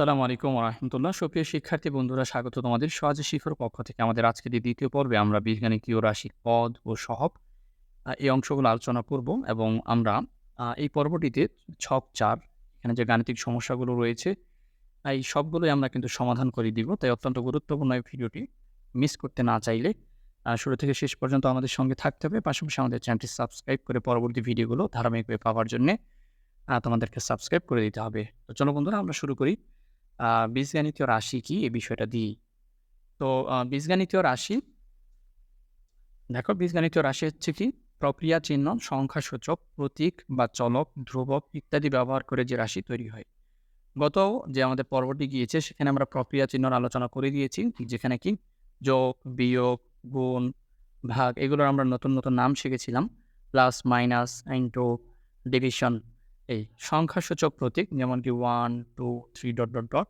আসসালামু আলাইকুম রহমতুল্লাহ সুপ্রিয় শিক্ষার্থী বন্ধুরা স্বাগত তোমাদের সহজে শিখর পক্ষ থেকে। আমাদের আজকের এই দ্বিতীয় পর্বে আমরা বীজগাণিতীয় রাশির পদ ও আহ, এই অংশগুলো আলোচনা করব এবং আমরা এই পর্বটিতে ছক চার এখানে যে গাণিতিক সমস্যাগুলো রয়েছে এই সবগুলোই আমরা কিন্তু সমাধান করে দিব। তাই অত্যন্ত গুরুত্বপূর্ণ এই ভিডিওটি মিস করতে না চাইলে শুরু থেকে শেষ পর্যন্ত আমাদের সঙ্গে থাকতে হবে। পাশাপাশি আমাদের চ্যানেলটি সাবস্ক্রাইব করে পরবর্তী ভিডিওগুলো ধারাবাহিকভাবে পাওয়ার জন্যে তোমাদেরকে সাবস্ক্রাইব করে দিতে হবে। তো চলো বন্ধুরা আমরা শুরু করি। বীজগণিতীয় রাশি কি? এই বিষয়টা দিই। তো বীজগণিতীয় রাশি দেখো বীজগণিতীয় রাশি হচ্ছে কি? প্রক্রিয়া চিহ্ন, সংখ্যা সূচক, প্রতীক বা চলক, ধ্রুবক ইত্যাদি ব্যবহার করে যে রাশি তৈরি হয়। গত যে আমাদের পর্বটি গিয়েছে, সেখানে আমরা প্রক্রিয়া চিহ্নর আলোচনা করে দিয়েছি, যেখানে কি? যোগ, বিয়োগ, গুণ, ভাগ, এগুলোর আমরা নতুন নতুন নাম শিখেছিলাম। Plus, minus, into, division. এই সংখ্যাসূচক প্রতীক যেমন কি one two three dot dot dot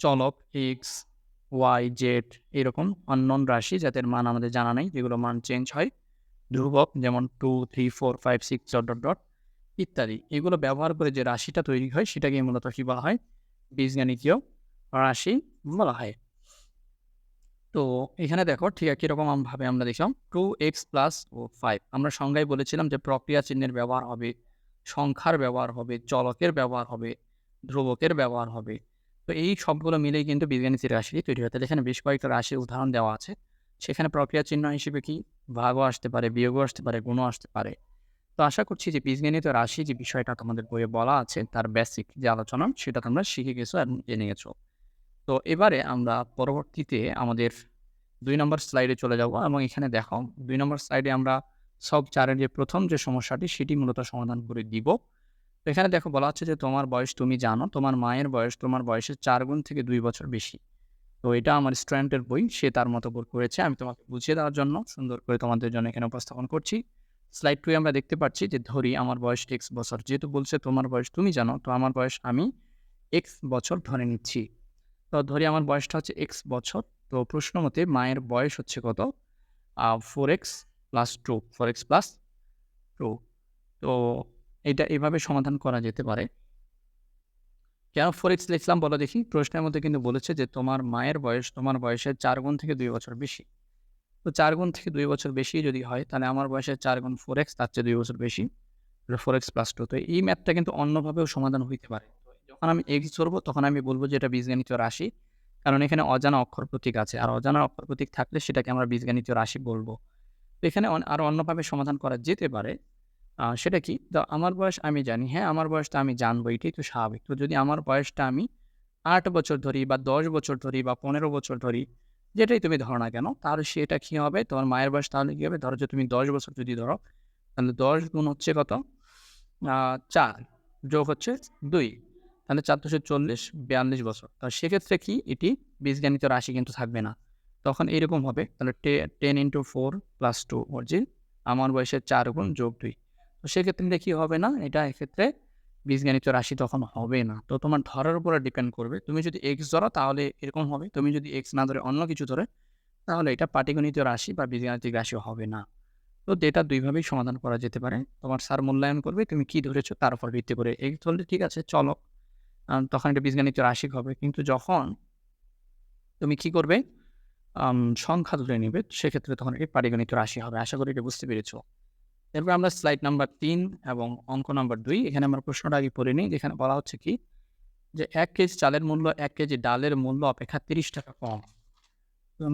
চলক এক্স ওয়াই জেড এরকম অন্যন রাশি যাদের মান আমাদের জানা নেই, যেগুলো মান চেঞ্জ হয়। ধ্রুবক যেমন two three four five six dot dot dot ইত্যাদি। এগুলো ব্যবহার করে যে রাশিটা তৈরি হয়, সেটাকে মূলত কী বলা হয়? বীজগাণিতীয় রাশি বলা হয়। তো এখানে দেখো ঠিক একই রকম ভাবে আমরা দেখলাম টু এক্স প্লাস ও ফাইভ আমরা সংজ্ঞায় বলেছিলাম যে প্রক্রিয়া চিহ্নের ব্যবহার হবে। সংখ্যার ব্যবহার হবে, চলকের ব্যবহার হবে, ধ্রুবকের ব্যবহার হবে। তো এই সবগুলো মিলেই কিন্তু বীজগণিতের রাশি তৈরি হয়। তাহলে এখানে বেশ কয়েকটা রাশির উদাহরণ দেওয়া আছে। সেখানে প্রক্রিয়া চিহ্ন হিসেবে কি? ভাগও আসতে পারে, বিয়োগও আসতে পারে, গুণও আসতে পারে। তো আশা করছি যে বীজগণিত রাশি যে বিষয়টা তোমাদের বইয়ে বলা আছে, তার বেসিক যে আলোচনা, সেটা তোমরা শিখে গেছো এবং জেনে গেছো। তো এবারে আমরা পরবর্তীতে আমাদের দুই নম্বর স্লাইডে চলে যাব এবং এখানে দেখো, দুই নম্বর স্লাইডে আমরা সব চারের যে প্রথম যে সমস্যাটি, সেটি মূলত সমাধান করে দিব। এখানে দেখো বলা হচ্ছে যে, তোমার বয়স তুমি জানো, তোমার মায়ের বয়স তোমার বয়সের চার গুণ থেকে দুই বছর বেশি। তো এটা আমার স্টুডেন্টের বই, সে তার মতো করে করেছে। আমি তোমাকে বুঝিয়ে দেওয়ার জন্য সুন্দর করে তোমাদের জন্য এখানে উপস্থাপন করছি। স্লাইড টুয়ে আমরা দেখতে পাচ্ছি যে, ধরি আমার বয়স এক্স বছর। যেহেতু বলছে তোমার বয়স তুমি জানো, তো আমার বয়স আমি এক্স বছর ধরে নিচ্ছি। তো ধরি আমার বয়সটা হচ্ছে এক্স বছর। তো প্রশ্ন মতে মায়ের বয়স হচ্ছে কত? Four X plus two four X plus two তো এটা এভাবে সমাধান করা যেতে পারে। কেন ফোর এক্স লিখলাম বলো দেখি? প্রশ্নের মধ্যে কিন্তু বলেছে যে তোমার মায়ের বয়স, তোমার বয়সের চার গুণ থেকে দুই বছর বেশি। তো চার গুণ থেকে দুই বছর বেশি যদি হয়, তাহলে আমার বয়সের চার গুণ ফোর এক্স তার চেয়ে দুই বছর বেশি। ফোর এক্স প্লাস টু তো এই ম্যাথটা কিন্তু অন্যভাবেও সমাধান হইতে পারে। যখন আমি এক্স ধরবো তখন আমি বলব যে এটা বীজগণিত রাশি। কারণ এখানে অজানা অক্ষর প্রতীক আছে। আর অজানা অক্ষর প্রতীক থাকলে সেটাকে আমরা বীজগণিত রাশি বলব। এখানে আরও অন্যভাবে সমাধান করা যেতে পারে। সেটা কি? তো আমার বয়স আমি জানি হ্যাঁ আমার বয়সটা আমি জানব, এটাই তো স্বাভাবিক। তো যদি আমার বয়সটা আমি আট বছর ধরি বা দশ বছর ধরি বা পনেরো বছর ধরি, যেটাই তুমি ধরো না কেন তাহলে সেটা কী হবে? তোমার মায়ের বয়স তাহলে কী হবে? ধরো যে তুমি দশ বছর যদি ধরো, তাহলে দশ গুণ হচ্ছে কত? চার, যোগ হচ্ছে দুই, তাহলে চার দশে চল্লিশ, বিয়াল্লিশ বছর। তো সেক্ষেত্রে কি? এটি বীজগণিত রাশি কিন্তু থাকবে না। তখন এরকম হবে। তাহলে ten into four plus two origin, আমার বয়সের চার গুণ যোগ দুই। তো সেক্ষেত্রে কি হবে না, এটা এক্ষেত্রে বীজগণিত রাশি তখন হবে না। তো তোমার ধরার উপরে ডিপেন্ড করবে। তুমি যদি এক্স ধরো, তাহলে এরকম হবে। তুমি যদি এক্স না ধরে অন্য কিছু ধরে, তাহলে এটা পাটিগণিত রাশি বা বীজগাণিতিক রাশি হবে না। তো এটা দুইভাবেই সমাধান করা যেতে পারে। তোমার স্যার মূল্যায়ন করবে, তুমি কি ধরেছো তার উপর ভিত্তি করে। এক্স ধরলে ঠিক আছে, চলো। তখন এটা বীজগণিত রাশি হবে। কিন্তু যখন তুমি কি করবে সংখ্যা ধরে নেবে, সেক্ষেত্রে তখন এটি পারিগণিত রাশি হবে। আশা করি এটা বুঝতে পেরেছ। এরপর আমরা স্লাইড নাম্বার তিন এবং অঙ্ক নাম্বার দুই, এখানে আমরা প্রশ্নটা আগে পড়ে নিই। যেখানে বলা হচ্ছে কি? যে এক কেজি চালের মূল্য এক কেজি, ডালের মূল্য অপেক্ষা তিরিশ টাকা কম।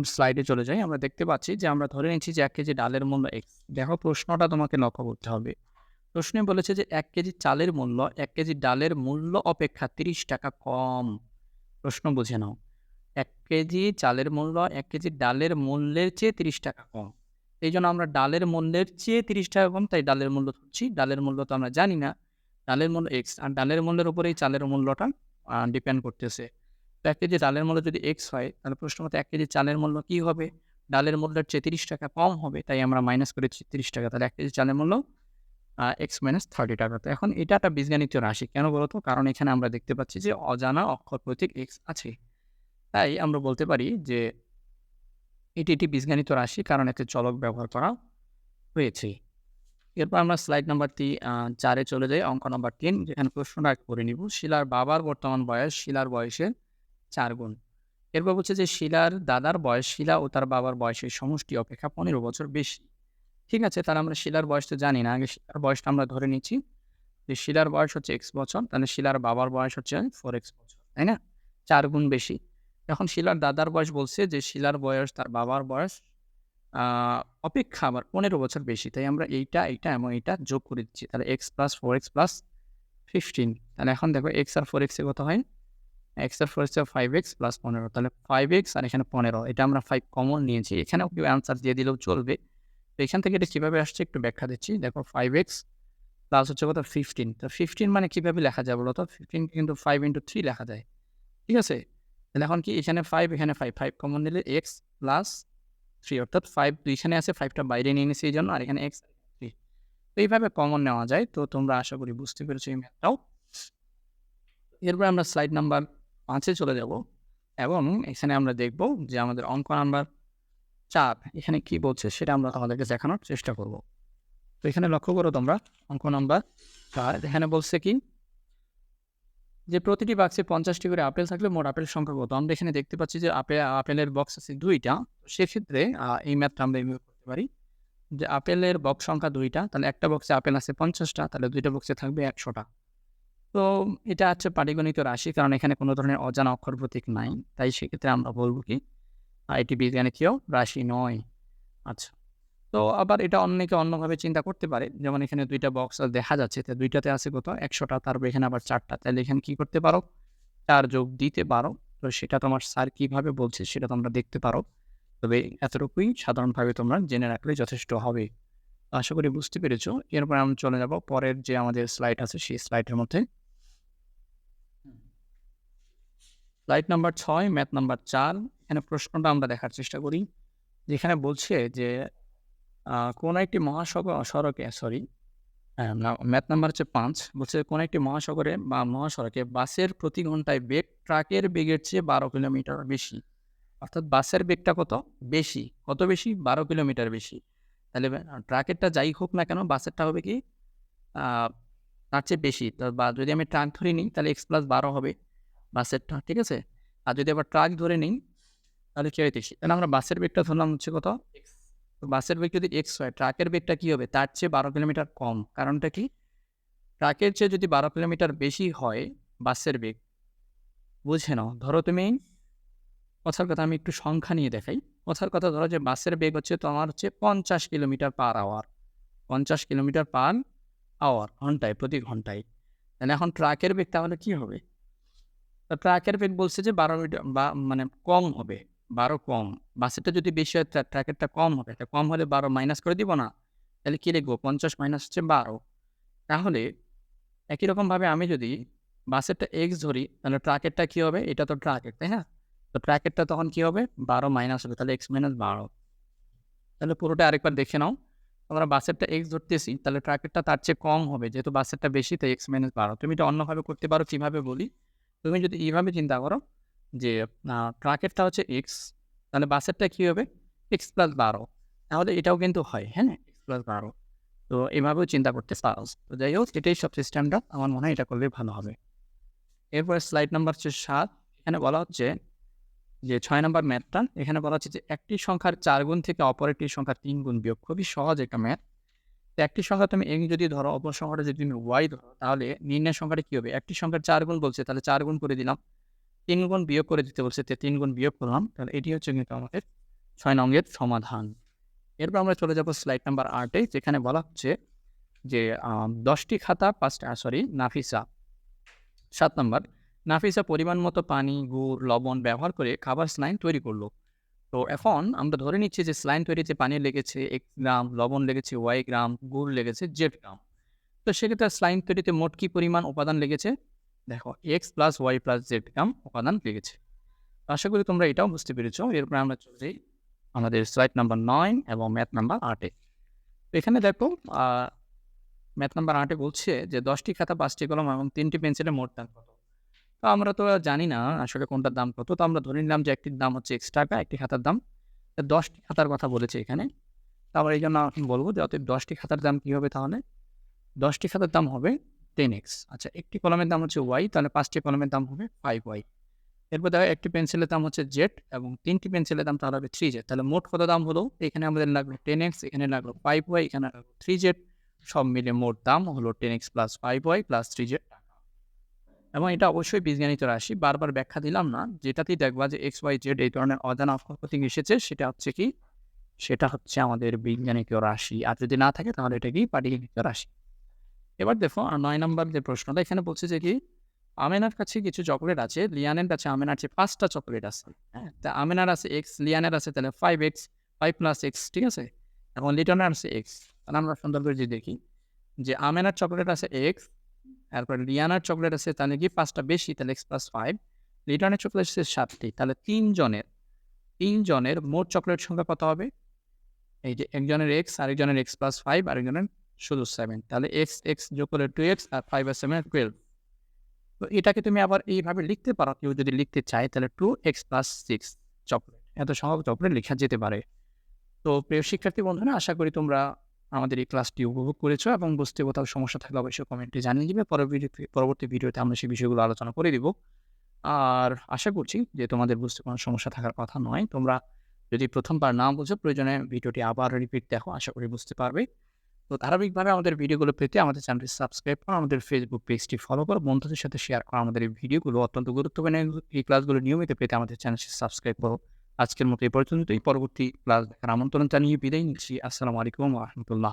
স্লাইডে চলে যাই। আমরা দেখতে পাচ্ছি যে আমরা ধরে নিচ্ছি যে এক কেজি ডালের মূল্য এক্স দেখো প্রশ্নটা তোমাকে লক্ষ্য করতে হবে। প্রশ্নে বলেছে যে এক কেজি চালের মূল্য, এক কেজি ডালের মূল্য অপেক্ষা তিরিশ টাকা কম। প্রশ্ন বুঝে নাও। এক কেজি চালের মূল্য এক কেজি ডালের মূল্যের চেয়ে তিরিশ টাকা কম। এই জন্য আমরা ডালের মূল্যের চেয়ে তিরিশ টাকা কম, তাই ডালের মূল্য ধরছি। ডালের মূল্য তো আমরা জানি না। ডালের মূল্য এক্স আর ডালের মূল্যের উপরেই চালের মূল্যটা ডিপেন্ড করতেছে। তো এক কেজি ডালের মূল্য যদি এক্স হয়, তাহলে প্রশ্ন মতো এক কেজি চালের মূল্য কী হবে? ডালের মূল্যের চেয়ে তিরিশ টাকা কম হবে, তাই আমরা মাইনাস করেছি তিরিশ টাকা। তাহলে এক কেজি চালের মূল্য এক্স মাইনাস থার্টি টাকা। তো এখন এটা একটা বীজগাণিত রাশি। কেন বলতো? কারণ এখানে আমরা দেখতে পাচ্ছি যে অজানা অক্ষর প্রতীক এক্স আছে। তাই আমরা বলতে পারি যে এটি একটি বীজগাণিত রাশি, কারণ এতে চলক ব্যবহার করা হয়েছে। এরপর আমরা স্লাইড নাম্বার তি চারে চলে যাই, অঙ্ক নাম্বার তিন, যেখানে প্রশ্নটা করে নিব। শিলার বাবার বর্তমান বয়স, শিলার বয়সের চার গুণ। এরপর বলছে যে শিলার দাদার বয়স শিলা ও তার বাবার বয়সের সমষ্টি অপেক্ষা পনেরো বছর বেশি। ঠিক আছে, তাহলে আমরা শিলার বয়স তো জানি না, আগে শিলার বয়সটা আমরা ধরে নিচ্ছি। যে শিলার বয়স হচ্ছে এক্স বছর, তাহলে শিলার বাবার বয়স হচ্ছে ফোর এক্স বছর, তাই না? চার গুণ বেশি। এখন শিলার দাদার বয়স বলছে যে শিলার বয়স, তার বাবার বয়স অপেক্ষা আবার পনেরো বছর বেশি। তাই আমরা এইটা এইটা, এবং এইটা যোগ করে দিচ্ছি। তাহলে X plus four X plus fifteen তাহলে এখন দেখো এক্স আর ফোর এক্সে কত হয়? এক্স আর four X five X plus পনেরো। তাহলে ফাইভ এক্স আর এখানে পনেরো। এটা আমরা ফাইভ কমন নিয়েছি। এখানেও কেউ অ্যান্সার দিয়ে দিলেও চলবে। তো এখান থেকে এটা কীভাবে আসছে একটু ব্যাখ্যা দিচ্ছি। দেখো ফাইভ এক্স প্লাস হচ্ছে কত? ফিফটিন তো ফিফটিন মানে কীভাবে লেখা যায় বলো তো? ফিফটিন কিন্তু ফাইভ ইন্টু থ্রি লেখা যায়। ঠিক আছে? এখন কি? এখানে ফাইভ এখানে ফাইভ ফাইভ কমন নিলে এক্স প্লাস থ্রি অর্থাৎ ফাইভ এখানে আছে ফাইভটা বাইরে নিয়ে নিয়েছি এই জন্য আর এখানে এক্স থ্রি তো এইভাবে কমন নেওয়া যায়। তো তোমরা আশা করি বুঝতে পেরেছ এই ম্যাথটাও এরপর আমরা স্লাইড নাম্বার পাঁচে চলে যাব। এবং এখানে আমরা দেখব যে আমাদের অঙ্ক নাম্বার চার, এখানে কি বলছে সেটা আমরা তোমাদেরকে দেখানোর চেষ্টা করব। তো এখানে লক্ষ্য করো তোমরা, অঙ্ক নাম্বার চার, এখানে বলছে কি? যে প্রতিটি বাক্সে পঞ্চাশটি করে আপেল থাকলে মোট আপেল সংখ্যা কত? আমরা এখানে দেখতে পাচ্ছি যে আপেল আপেলের বক্স আছে দুইটা। সেক্ষেত্রে এই ম্যাথটা আমরা এইভাবে করতে পারি যে আপেলের বক্স সংখ্যা দুইটা, তাহলে একটা বক্সে আপেল আছে পঞ্চাশটা, তাহলে দুইটা বক্সে থাকবে একশোটা। তো এটা হচ্ছে পাটিগণিত রাশি, কারণ এখানে কোনো ধরনের অজানা অক্ষর প্রতীক নাই। তাই সেক্ষেত্রে আমরা বলব কি এটি বিজ্ঞানীয় রাশি নয়। আচ্ছা। তো আবার এটা অনেকে অন্যভাবে চিন্তা করতে পারে। যেমন এখানে দুইটা বক্স দেখা যাচ্ছে। তো দুইটাতে আছে কত? একশোটা। তারপর এখানে আবার চারটা। তাহলে এখানে কি করতে পারো? চার যোগ দিতে পারো। তো সেটা তোমার স্যার কীভাবে বলছে সেটা তোমরা দেখতে পারো। তবে এতটুকুই সাধারণভাবে তোমরা জেনে রাখলে যথেষ্ট হবে। আশা করি বুঝতে পেরেছ। এরপর আমরা চলে যাব পরের যে আমাদের স্লাইড আছে, সেই স্লাইডের মধ্যে। স্লাইড নাম্বার ছয় ম্যাথ নাম্বার চার। এখানে প্রশ্নটা আমরা দেখার চেষ্টা করি। যেখানে বলছে যে কোন একটি মহাসাগর সড়কে সরি ম্যাথ নাম্বার হচ্ছে পাঁচ, বলছে কোন একটি মহাসাগরে বা মহাসড়কে বাসের প্রতি ঘন্টায় বেগ ট্রাকের বেগের চেয়ে বারো কিলোমিটার বেশি, অর্থাৎ বাসের বেগটা কত? বেশি কত বেশি? বারো কিলোমিটার বেশি, তাহলে ট্রাকেরটা যাই হোক না কেন বাসেরটা হবে কি? তার চেয়ে বেশি বা যদি আমি ট্রাক ধরে নিই তাহলে এক্স প্লাস বারো হবে বাসেরটা, ঠিক আছে? আর যদি আবার ট্রাক ধরে নিই তাহলে কি দেখি তাহলে আমরা বাসের বেগটা ধরলাম হচ্ছে কত? বাসের বেগ যদি এক্স হয়, ট্রাকের বেগটা কী হবে? তার চেয়ে বারো কিলোমিটার কম। কারণটা কি? ট্রাকের চেয়ে যদি বারো কিলোমিটার বেশি হয় বাসের বেগ, বুঝে নাও। ধরো তুমি, কথার কথা আমি একটু সংখ্যা নিয়ে দেখাই। কথার কথা ধরো যে বাসের বেগ হচ্ছে তোমার হচ্ছে পঞ্চাশ কিলোমিটার পার আওয়ার পঞ্চাশ কিলোমিটার পার আওয়ার ঘন্টায়, প্রতি ঘন্টায়। তাহলে এখন ট্রাকের বেগ তাহলে কী হবে? ট্রাকের বেগ বলছে যে বারো মিটার বা মানে কম হবে। বারো কম। বাসেরটা যদি বেশি হয় ট্রা- ট্রাকেরটা কম হবে। এটা কম হলে বারো মাইনাস করে দিব না। তাহলে কী লিখব? পঞ্চাশ মাইনাস হচ্ছে বারো। তাহলে একই রকমভাবে আমি যদি বাসেরটা এক্স ধরি, তাহলে ট্রাকেরটা কী হবে? এটা তো ট্রাকের তাই না? তো ট্রাকেরটা তখন কী হবে? বারো মাইনাস হবে। তাহলে এক্স মাইনাস বারো। তাহলে পুরোটা আরেকবার দেখে নাও। আমরা বাসেরটা এক্স ধরতেছি, তাহলে ট্রাকেরটা তার চেয়ে কম হবে। যেহেতু বাসেরটা বেশি, তাই এক্স মাইনাস বারো। তুমি এটা অন্যভাবে করতে পারো, কীভাবে বলি? তুমি যদি এইভাবে চিন্তা করো যে ট্রাকেরটা হচ্ছে এক্স তাহলে বাসেরটা কী হবে? এক্স প্লাস বারো। তাহলে এটাও কিন্তু হয় হ্যাঁ? এক্স প্লাস বারো। তো এভাবেও চিন্তা করতে পারো। তো যাই হোক, এটাই সব সিস্টেমটা আমার মনে হয় এটা করলে ভালো হবে। এরপরে স্লাইড নাম্বার হচ্ছে সাত। এখানে বলা হচ্ছে যে, ছয় নম্বর ম্যাথটা এখানে বলা হচ্ছে যে, একটি সংখ্যার চার গুণ থেকে অপর একটি সংখ্যার তিন গুণ বিয়োগ। খুবই সহজ একটা ম্যাথ তো একটি সংখ্যা তুমি এক্স যদি ধরো, অপর সংখ্যাটা যদি তুমি ওয়াই ধরো, তাহলে নির্ণয় সংখ্যাটা কী হবে? একটি সংখ্যার চার গুণ বলছে, তাহলে চার গুণ করে দিলাম। তিন গুণ বিয়োগ করে দিতে বলছে তিন গুণ বিয়োগ করলাম, তাহলে এটি হচ্ছে কিন্তু আমাদের ছয় নঙ্গের সমাধান। এরপর আমরা চলে যাব স্লাইড নাম্বার আটে যেখানে বলা হচ্ছে যে দশটি খাতা, পাঁচটা সরি নাফিসা। সাত নম্বর, নাফিসা পরিমাণ মতো পানি, গুড়, লবণ ব্যবহার করে খাবার স্লাইন তৈরি করল। তো এখন আমরা ধরে নিচ্ছি যে স্লাইন তৈরিতে পানি লেগেছে, এক গ্রাম, লবণ লেগেছে, ওয়াই গ্রাম, গুড় লেগেছে, জেড গ্রাম। তো সেক্ষেত্রে স্লাইন তৈরিতে মোট কি পরিমাণ উপাদান লেগেছে? দেখো X plus Y plus Z gram উপাদান লেগেছে আশা করি তোমরা এটাও বুঝতে পেরেছ। এরপর আমরা চলে যাই আমাদের স্লাইড নাম্বার নয় এবং ম্যাথ নাম্বার আটে এখানে দেখো ম্যাথ নাম্বার আটে বলছে যে দশটি খাতা, পাঁচটি কলম এবং তিনটি পেন্সিলের মোট দাম কত? তো আমরা তো জানি না আসলে কোনটার দাম কত। তো আমরা ধরে নিলাম যে একটির দাম হচ্ছে এক্স টাকা, একটি খাতার দাম। দশটি খাতার কথা বলেছে এখানে। তারপর এই জন্য বলব যে অতএব দশটি খাতার দাম কী হবে তাহলে? দশটি খাতার দাম হবে টেন এক্স আচ্ছা একটি কলমের দাম হচ্ছে ওয়াই তাহলে পাঁচটি কলমের দাম হবে ফাইভ ওয়াই এরপর দেখো, একটি পেন্সিলের দাম হচ্ছে জেড এবং তিনটি পেন্সিলের দাম তাহলে হবে থ্রি জেড তাহলে মোট কত দাম হলো? এখানে আমাদের লাগল টেন এক্স এখানে লাগল ফাইভ ওয়াই এখানে লাগল থ্রি জেড সব মিলে মোট দাম হলো ten X plus five Y plus three Z এবং এটা অবশ্যই বীজগণিত রাশি, বারবার ব্যাখ্যা দিলাম না। যেটাতেই দেখবা যে এক্স ওয়াই জেড এই ধরনের অজানা অক্ষর প্রতীক এসেছে সেটা হচ্ছে কি? সেটা হচ্ছে আমাদের বীজগণিতীয় রাশি। আর যদি না থাকে, তাহলে এটা কি? পাটিগণিতীয় রাশি। এবার দেখো আর নয় নম্বর যে প্রশ্নটা, এখানে বলছে যে কি? আমেনার কাছে কিছু চকলেট আছে, লিয়ানের কাছে আমেনার চেয়ে পাঁচটা চকলেট আছে। হ্যাঁ তা আমেনার আছে এক্স লিয়ানের আছে তাহলে five X five plus X ঠিক আছে? এবং লিটনের আছে এক্স তাহলে আমরা সুন্দর করে যদি দেখি যে আমেনার চকলেট আছে এক্স তারপর লিয়ানার চকলেট আছে, তাহলে কি পাঁচটা বেশি? তাহলে এক্স প্লাস ফাইভ লিটনের চকলেট আছে সাতটি, তাহলে তিনজনের তিনজনের মোট চকলেট সংখ্যা কত হবে? এই যে একজনের এক্স আরেকজনের এক্স প্লাস ফাইভ আরেকজনের শুধু সেভেন তাহলে এক্স এক্স যোগ করলে টু এক্স আর ফাইভ আর সেভেন টুয়েলভ তো এটাকে তুমি আবার এইভাবে লিখতে পারো, কেউ যদি লিখতে চায়, তাহলে two X plus six chocolate এত সংখ্যক চকলেট লেখা যেতে পারে। তো প্রিয় শিক্ষার্থী বন্ধুরা, আশা করি তোমরা আমাদের এই ক্লাসটি উপভোগ করেছ এবং বুঝতে কোথাও সমস্যা থাকলে অবশ্যই কমেন্টে জানিয়ে দিবে। পরবর্তী পরবর্তী ভিডিওতে আমরা সেই বিষয়গুলো আলোচনা করে দিব। আর আশা করছি যে তোমাদের বুঝতে কোনো সমস্যা থাকার কথা নয়। তোমরা যদি প্রথমবার না বুঝো, প্রয়োজনে ভিডিওটি আবার রিপিট দেখো, আশা করি বুঝতে পারবে। তো ধারাবাহিকভাবে আমাদের ভিডিওগুলো পেতে আমাদের চ্যানেলটি সাবস্ক্রাইব করো আমাদের ফেসবুক পেজটি ফলো করো বন্ধুদের সাথে শেয়ার করো আমাদের এই ভিডিওগুলো অত্যন্ত গুরুত্বপূর্ণ এই ক্লাসগুলো নিয়মিত পেতে আমাদের চ্যানেলটি সাবস্ক্রাইব করো। আজকের মতো এই পর্যন্তই। পরবর্তী ক্লাস দেখার আমন্ত্রণ জানিয়ে বিদায় নিচ্ছি। আসসালামু আলাইকুম রহমতুল্লাহ।